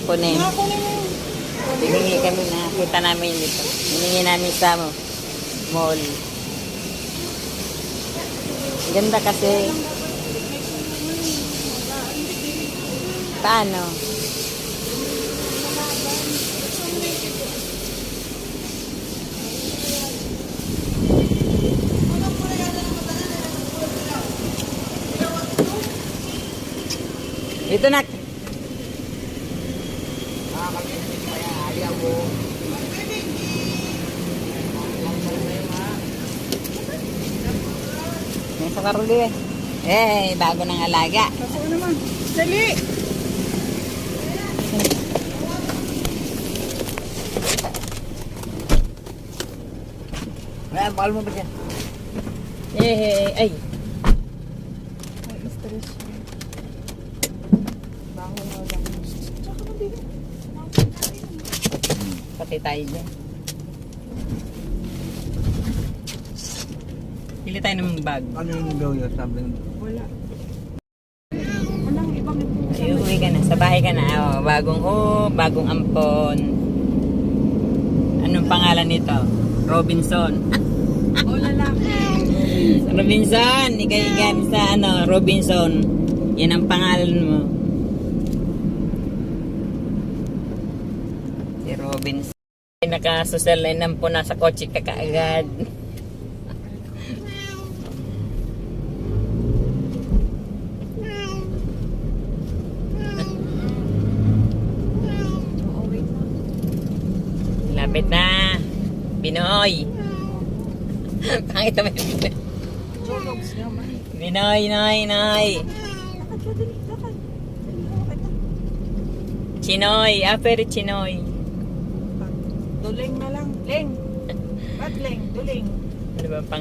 amponin. Hiningi kami na kita namin dito. Hiningi namin sa mall. Ganda kasi. Paano? Ito na. May sa karuli eh. Eh, bago ng alaga. Ako naman. Dali! Ay, bakal mo ba dyan? Eh, ay. Ay, stress. Bango nga lang. Pati tayo dyan. Pili tayo ng bag. Ano yung daw yun? Sabi Wala. Walang ibang ipusan. Ay, uwi ka na. Sa bahay ka na. Oh, bagong oh, bagong ampon. Anong pangalan nito? Robinson. O lalaki. Robinson! Ikaw yung gamit sa ano, Robinson. Yan ang pangalan mo. Si Robinson. Nakasocial line po nasa kotse ka kaagad. Lapit na. Binoy. Pangit naman Binoy. Noy, noy. Chinoy. Ah, pero Chinoy. Duling na lang. Ling. Ba't ling? Duling. Ano ba pang...